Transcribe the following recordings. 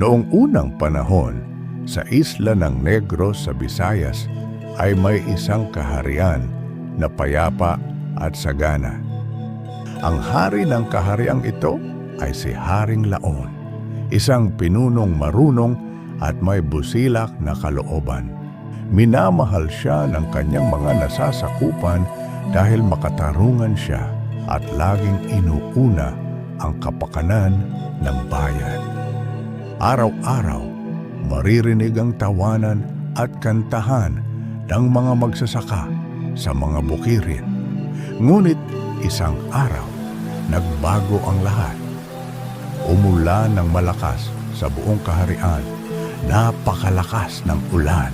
Noong unang panahon, sa isla ng Negros sa Visayas ay may isang kaharian na payapa at sagana. Ang hari ng kahariang ito ay si Haring Laon, isang pinunong marunong at may busilak na kalooban. Minamahal siya ng kanyang mga nasasakupan dahil makatarungan siya at laging inuuna ang kapakanan ng bayan. Araw-araw, maririnig ang tawanan at kantahan ng mga magsasaka sa mga bukirin. Ngunit isang araw, nagbago ang lahat. Umulan ng malakas sa buong kaharian. Napakalakas ng ulan.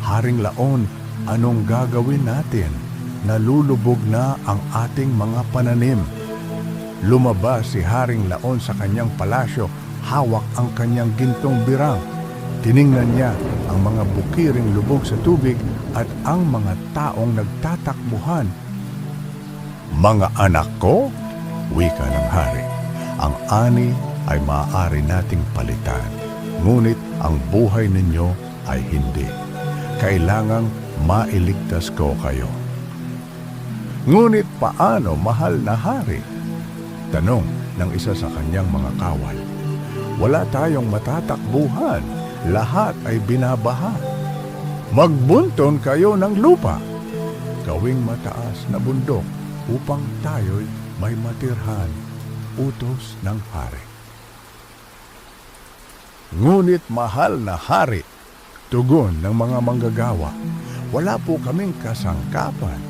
Haring Laon, anong gagawin natin? Nalulubog na ang ating mga pananim. Lumabas si Haring Laon sa kanyang palasyo, hawak ang kanyang gintong birang. Tiningnan niya ang mga bukiring lubog sa tubig at ang mga taong nagtatakbuhan. Mga anak ko, wika ng hari, ang ani ay maaari nating palitan. Ngunit ang buhay ninyo ay hindi. Kailangang mailigtas ko kayo. Ngunit paano mahal na hari? Tanong ng isa sa kanyang mga kawal. Wala tayong matatakbuhan. Lahat ay binabaha. Magbunton kayo ng lupa. Gawing mataas na bundok upang tayo'y may matirhan. Utos ng hari. Ngunit mahal na hari, tugon ng mga manggagawa, wala po kaming kasangkapan.